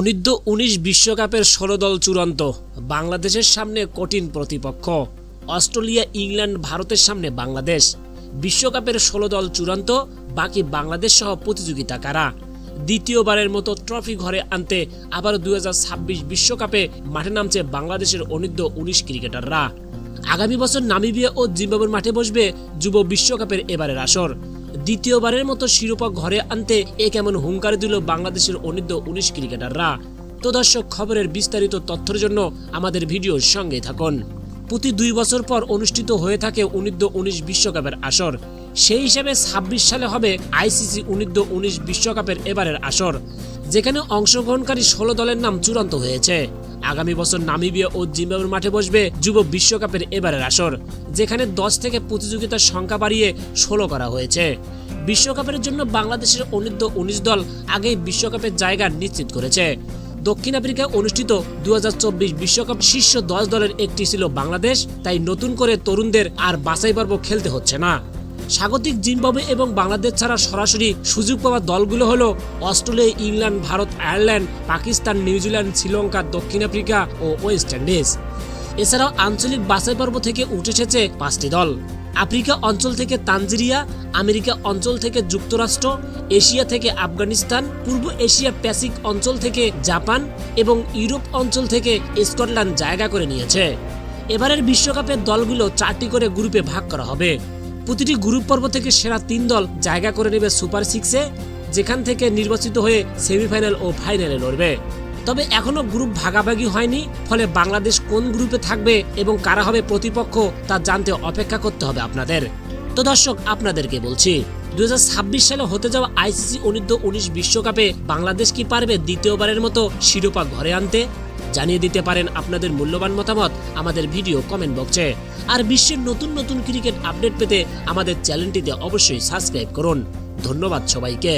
অনিদ্য উনিশ বিশ্বকাপের ষোলো দল চূড়ান্ত। বাংলাদেশের সামনে কঠিন প্রতিপক্ষ। অস্ট্রেলিয়া, ইংল্যান্ড, ভারতের সামনে বাংলাদেশ। বিশ্বকাপের ষোলো দল চূড়ান্ত, বাকি বাংলাদেশ সহ প্রতিযোগিতা কারা? দ্বিতীয়বারের মতো ট্রফি ঘরে আনতে আবার দুই বিশ্বকাপে মাঠে নামছে বাংলাদেশের অনিদ্য উনিশ ক্রিকেটাররা। আগামী বছর নামিবিয়া ও জিম্বাবুর মাঠে বসবে যুব বিশ্বকাপের এবারের আসর। দ্বিতীয়বারের মতো শিরোপা ঘরে আনতে এ কেমন হুঙ্কার দিল বাংলাদেশের অনিদ্য উনিশ ক্রিকেটাররা? তো দর্শক, খবরের বিস্তারিত তথ্যের জন্য আমাদের ভিডিওর সঙ্গে থাকুন। প্রতি দুই বছর পর অনুষ্ঠিত হয়ে থাকে অনিদ্য উনিশ বিশ্বকাপের আসর। সেই হিসাবে ছাব্বিশ সালে হবে আইসিসি অনিদ্য উনিশ বিশ্বকাপের এবারের আসর, যেখানে অংশগ্রহণকারী ষোলো দলের নাম চূড়ান্ত হয়েছে। আগামী বছর নামিবিয়া ও জিম্বাবুর মাঠে বসবে যুব বিশ্বকাপের এবারের আসর, যেখানে দশ থেকে প্রতিযোগিতার সংখ্যা বাড়িয়ে ষোলো করা হয়েছে। বিশ্বকাপের জন্য বাংলাদেশের অনিদ্য উনিশ দল আগেই বিশ্বকাপের জায়গা নিশ্চিত করেছে। দক্ষিণ আফ্রিকায় অনুষ্ঠিত দু বিশ্বকাপ শীর্ষ দশ দলের একটি ছিল বাংলাদেশ, তাই নতুন করে তরুণদের আর বাছাই পর্ব খেলতে হচ্ছে না। স্বাগতিক জিম্বাবুয়ে এবং বাংলাদেশ ছাড়া সরাসরি সুযোগ পাওয়া দলগুলো হলো Australia, England, Bharat, Ireland, Pakistan New Zealand Sri Lanka, দক্ষিণ আফ্রিকা ও ওয়েস্ট ইন্ডিজ। এছাড়াও আঞ্চলিক বাছাই পর্ব থেকে উঠে এসেছে পাঁচটি দল। আফ্রিকা অঞ্চল থেকে তানজেরিয়া, আমেরিকা অঞ্চল থেকে যুক্তরাষ্ট্র, এশিয়া থেকে আফগানিস্তান, পূর্ব এশিয়া প্যাসিফিক অঞ্চল থেকে জাপান এবং ইউরোপ অঞ্চল থেকে স্কটল্যান্ড জায়গা করে নিয়েছে। এবারের বিশ্বকাপের দলগুলো চারটি করে গ্রুপে ভাগ করা হবে। প্রতিটি গ্রুপ পর্ব থেকে সেরা তিন দল জায়গা করে নেবে সুপার সিক্সে, যেখান থেকে নির্বাচিত হয়ে সেমিফাইনাল ও ফাইনালে লড়বে। তবে এখনও গ্রুপ ভাগাভাগি হয়নি, ফলে বাংলাদেশ কোন গ্রুপে থাকবে এবং কারা হবে প্রতিপক্ষ তা জানতে অপেক্ষা করতে হবে আপনাদের। তো দর্শক, আপনাদেরকে বলছি দুহাজার ছাব্বিশ সালে হতে যাওয়া আইসিসি অনিদ্য উনিশ বিশ্বকাপে বাংলাদেশ কি পারবে দ্বিতীয়বারের মতো শিরোপা ঘরে আনতে? জানিয়ে দিতে পারেন আপনাদের মূল্যবান মতামত আমাদের ভিডিও কমেন্ট বক্সে। আর বিশ্বের নতুন নতুন ক্রিকেট আপডেট পেতে আমাদের চ্যানেলটিতে অবশ্যই সাবস্ক্রাইব করুন। ধন্যবাদ সবাইকে।